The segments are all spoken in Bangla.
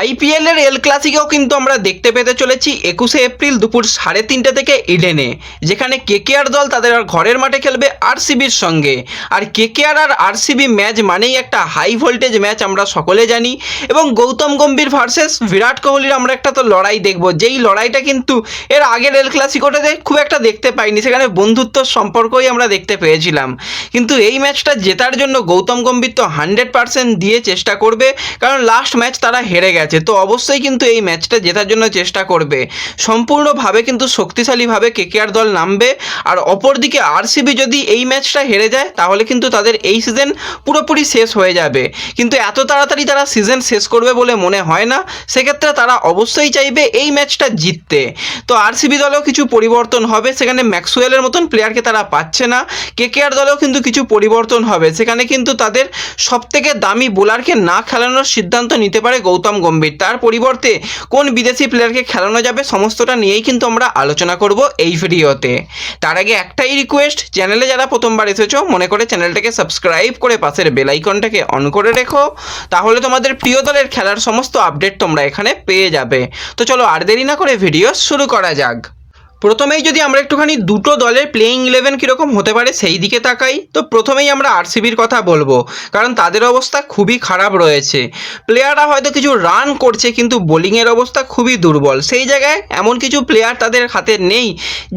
আইপিএল এর এল ক্লাসিকেও কিন্তু আমরা দেখতে পেতে চলেছি একুশে এপ্রিল দুপুর সাড়ে তিনটে থেকে ইডেনে যেখানে কেকেআর দল তাদের ঘরের মাঠে খেলবে আরসিবির সঙ্গে। আর কেকেআর আর আরসিবি ম্যাচ মানেই একটা হাই ভোল্টেজ ম্যাচ আমরা সকলে জানি এবং গৌতম গম্ভীর ভার্সেস বিরাট কোহলির আমরা একটা তো লড়াই দেখব। যেই লড়াইটা কিন্তু এর আগের এল ক্লাসিকোটাতে খুব একটা দেখতে পাইনি, সেখানে বন্ধুত্ব সম্পর্কই আমরা দেখতে পেয়েছিলাম। কিন্তু এই ম্যাচটা জেতার জন্য গৌতম গম্ভীর তো হান্ড্রেড পার্সেন্ট দিয়ে চেষ্টা করবে, কারণ লাস্ট ম্যাচ তারা হেরে গেছে। তো অবশ্যই কিন্তু এই ম্যাচটা জেতার জন্য চেষ্টা করবে। সম্পূর্ণভাবে কিন্তু শক্তিশালীভাবে কেকেআর দল নামবে, আর অপরদিকে আরসিবি যদি এই ম্যাচটা হেরে যায়, তাহলে কিন্তু তাদের এই সিজন পুরোপুরি শেষ হয়ে যাবে। কিন্তু এত তাড়াতাড়ি তারা সিজন শেষ করবে বলে মনে হয় না, সেক্ষেত্রে তারা অবশ্যই চাইবে এই ম্যাচটা জিততে। তো আরসিবি দলেও কিছু পরিবর্তন হবে, সেখানে ম্যাক্সওয়েলের মতন প্লেয়ারকে তারা পাচ্ছে না কেকেআর দলেও কিন্তু কিছু পরিবর্তন হবে, সেখানে কিন্তু তাদের সবথেকে দামি বোলারকে না খেলানোর সিদ্ধান্ত নিতে পারে গৌতম গম্ভীর। তার পরিবর্তে কোন বিদেশি প্লেয়ারকে খেলানো যাবে সমস্তটা নিয়েই কিন্তু আমরা আলোচনা করব এই ভিডিওতে। তার আগে একটাই রিকোয়েস্ট চ্যানেলে যারা প্রথমবার এসেছ, মনে করে চ্যানেলটাকে সাবস্ক্রাইব করে পাশের বেলাইকনটাকে অন করে রেখো। তাহলে তোমাদের প্রিয় দলের খেলার সমস্ত আপডেট তোমরা এখানে পেয়ে যাবে। তো চলো আর দেরি না করে ভিডিও শুরু করা যাক। প্রথমেই যদি আমরা একটুখানি দুটো দলের প্লেইং ইলেভেন কীরকম হতে পারে, সেই দিকে তাকাই। তো প্রথমেই আমরা আরসিবির কথা বলব, কারণ তাদের অবস্থা খুবই খারাপ রয়েছে। প্লেয়াররা হয়তো কিছু রান করছে, কিন্তু বোলিংয়ের অবস্থা খুবই দুর্বল। সেই জায়গায় এমন কিছু প্লেয়ার তাদের হাতে নেই,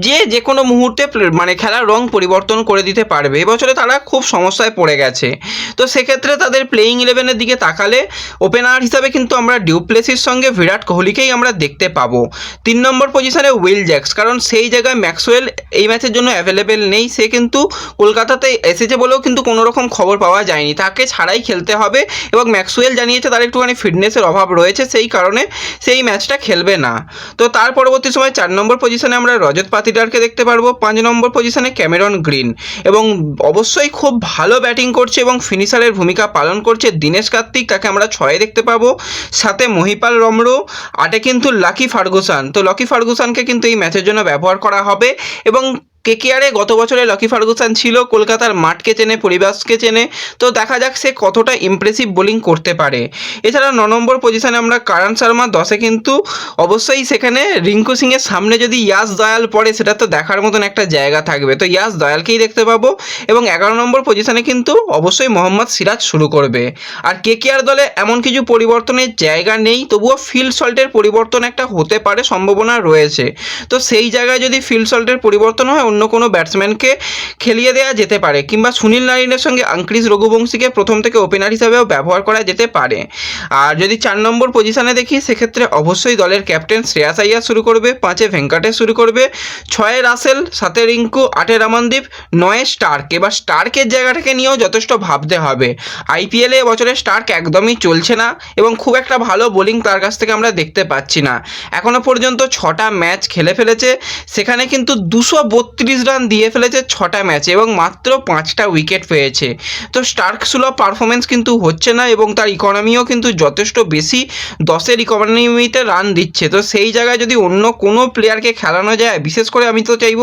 যে যে কোনো মুহূর্তে মানে খেলার রং পরিবর্তন করে দিতে পারবে। এবছরে তারা খুব সমস্যায় পড়ে গেছে। তো সেক্ষেত্রে তাদের প্লেইং ইলেভেনের দিকে তাকালে ওপেনার হিসাবে কিন্তু আমরা ডিউপ্লেসির সঙ্গে বিরাট কোহলিকেই আমরা দেখতে পাবো। তিন নম্বর পজিশনে উইল জ্যাক্স কারণ সেই জায়গায় ম্যাক্সওয়েল এই ম্যাচের জন্য অ্যাভেলেবেল নেই। সে কিন্তু কলকাতাতে এসেছে বলেও কিন্তু কোনো রকম খবর পাওয়া যায়নি। তাকে ছাড়াই খেলতে হবে এবং ম্যাক্সওয়েল জানিয়েছে তার একটুখানি ফিটনেসের অভাব রয়েছে। সেই কারণে সেই ম্যাচটা খেলবে না। তো তার পরবর্তী সময় চার নম্বর পজিশনে আমরা রজত পাতিদারকে দেখতে পারব। পাঁচ নম্বর পজিশনে ক্যামেরন গ্রিন। এবং অবশ্যই খুব ভালো ব্যাটিং করছে এবং ফিনিশারের ভূমিকা পালন করছে দীনেশ কার্তিক। তাকে আমরা ছয়ে দেখতে পাবো। সাথে মহিপাল রমরো আটে কিন্তু লাকি ফার্গুসান। তো লকি ফার্গুসানকে কিন্তু এই ম্যাচের জন্য ব্যবহার করা হবে এবং কেকেআরে গত বছরে লকি ফার্গুসান ছিল, কলকাতার মাঠকে চেনে, পরিবেশকে চেনে, তো দেখা যাক সে কতটা ইমপ্রেসিভ বোলিং করতে পারে। এছাড়া ন নম্বর পজিশনে আমরা কারণ শর্মা, দশে কিন্তু অবশ্যই সেখানে রিঙ্কু সিংয়ের সামনে যদি ইয়াস দয়াল পড়ে, সেটা তো দেখার মতন একটা জায়গা থাকবে। তো ইয়াস দয়ালকেই দেখতে পাবো এবং এগারো নম্বর পজিশনে কিন্তু অবশ্যই মোহাম্মদ সিরাজ শুরু করবে। আর কেকেআর দলে এমন কিছু পরিবর্তনের জায়গা নেই, তবুও ফিল্ড সল্টের পরিবর্তন একটা হতে পারে, সম্ভাবনা রয়েছে। তো সেই জায়গায় যদি ফিল্ড সল্টের পরিবর্তন হয় অন্য কোনো ব্যাটসম্যানকে খেলিয়ে দেওয়া যেতে পারে কিংবা সুনীল নারিনের সঙ্গে আঙ্ক্রিস রঘুবংশীকে প্রথম থেকে ওপেনার হিসাবেও ব্যবহার করা যেতে পারে। আর যদি চার নম্বর পজিশনে দেখি, সেক্ষেত্রে অবশ্যই দলের ক্যাপ্টেন শ্রেয়াস আইয়ার শুরু করবে, পাঁচে ভেঙ্কাটেশ শুরু করবে, ছয়ে রাসেল, সাতে রিঙ্কু, আটে রামনদীপ, নয়ে স্টার্ক। এবার স্টার্কের জায়গাটাকে নিয়েও যথেষ্ট ভাবতে হবে। আইপিএলে এবছরে স্টার্ক একদমই চলছে না এবং খুব একটা ভালো বোলিং তার কাছ থেকে আমরা দেখতে পাচ্ছি না। এখনও পর্যন্ত ছটা ম্যাচ খেলে ফেলেছে। সেখানে কিন্তু দুশো বত্রিশ রান দিয়ে ফেলেছে ছটা ম্যাচে এবং মাত্র পাঁচটা উইকেট পেয়েছে। তো স্টার্ক সুলভ পারফরমেন্স কিন্তু হচ্ছে না এবং তার ইকোনমিও কিন্তু যথেষ্ট বেশি। দশের ইকোনমিতে রান দিচ্ছে। তো সেই জায়গায় যদি অন্য কোনো প্লেয়ারকে খেলানো যায়, বিশেষ করে আমি তো চাইব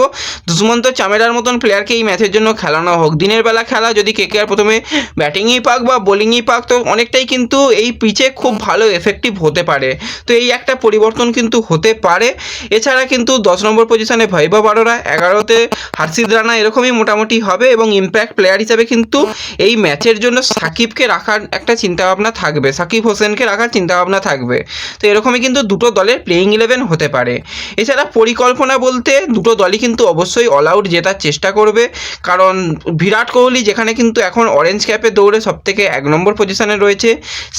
দুষ্মন্ত চামেরার মতন প্লেয়ারকে এই ম্যাচের জন্য খেলানো হোক। দিনের বেলা খেলা, যদি কে আর প্রথমে ব্যাটিংই পাক বা বোলিংই পাক, তো অনেকটাই কিন্তু এই পিচে খুব ভালো এফেক্টিভ হতে পারে। তো এই একটা পরিবর্তন কিন্তু হতে পারে। এছাড়া কিন্তু দশ নম্বর পজিশনে ভৈভব বারোরা এগারোতে হার্ষিদ রানা এরকমই মোটামুটি হবে এবং ইম্প্যাক্ট প্লেয়ার হিসাবে কিন্তু এই ম্যাচের জন্য সাকিবকে রাখার একটা চিন্তাভাবনা থাকবে। সাকিব হোসেনকে রাখার চিন্তাভাবনা থাকবে। তো এরকমই কিন্তু দুটো দলের প্লেইং ইলেভেন হতে পারে। এছাড়া পরিকল্পনা বলতে দুটো দলই কিন্তু অবশ্যই অল আউট জেতার চেষ্টা করবে। কারণ বিরাট কোহলি যেখানে কিন্তু এখন অরেঞ্জ ক্যাপে দৌড়ে সবথেকে এক নম্বর পজিশনে রয়েছে,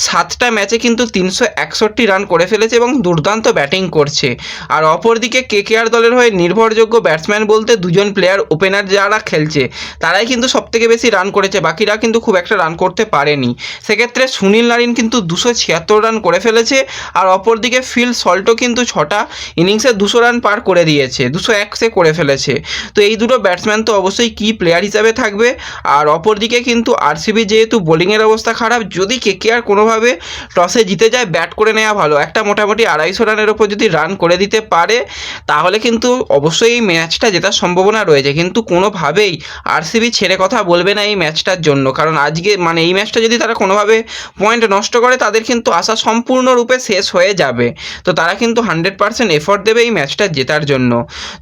সাতটা ম্যাচে কিন্তু তিনশো একষট্টি রান করে ফেলেছে এবং দুর্দান্ত ব্যাটিং করছে। আর অপরদিকে কেকেআর দলের হয়ে নির্ভরযোগ্য ব্যাটসম্যান বলতে দুজন প্লেয়ার ওপেনার যারা খেলছে, তারাই কিন্তু সবথেকে বেশি রান করেছে, বাকিরা কিন্তু খুব একটা রান করতে পারেনি। সেক্ষেত্রে সুনীল নারিন কিন্তু দুশো ছিয়াত্তর রান করে ফেলেছে, আর অপরদিকে ফিল সল্টও কিন্তু ছটা ইনিংসে দুশো রান পার করে দিয়েছে, দুশো এক সে করে ফেলেছে। তো এই দুটো ব্যাটসম্যান তো অবশ্যই কি প্লেয়ার হিসাবে থাকবে, আর অপরদিকে কিন্তু আরসিবি যেহেতু বোলিংয়ের অবস্থা খারাপ, যদি কেকেআর কোনোভাবে টসে জিতে যায় ব্যাট করে নেওয়া ভালো। একটা মোটামুটি আড়াইশো রানের ওপর যদি রান করে দিতে পারে, তাহলে কিন্তু অবশ্যই এই ম্যাচটা জেতার সম্ভাবনা রয়েছে। কিন্তু কোনোভাবেই আরসিবি ছেড়ে কথা বলবে না এই ম্যাচটার জন্য। কারণ আজকে মানে এই ম্যাচটা যদি তারা কোনোভাবে পয়েন্ট নষ্ট করে, তাদের কিন্তু আশা সম্পূর্ণরূপে শেষ হয়ে যাবে। তো তারা কিন্তু হান্ড্রেড পার্সেন্ট এফর্ট দেবে এই ম্যাচটা জেতার জন্য।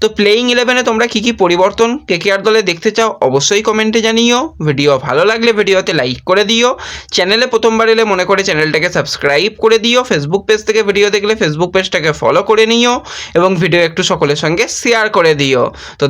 তো প্লেইং ইলেভেনে তোমরা কী কী পরিবর্তন কেকেআর দলে দেখতে চাও অবশ্যই কমেন্টে জানিও। ভিডিও ভালো লাগলে ভিডিওতে লাইক করে দিও। চ্যানেলে প্রথমবার এলে মনে করে চ্যানেলটাকে সাবস্ক্রাইব করে দিও। ফেসবুক পেজ থেকে ভিডিও দেখলে ফেসবুক পেজটাকে ফলো করে নিও এবং ভিডিও একটু সকলের সঙ্গে শেয়ার করে দিও। তো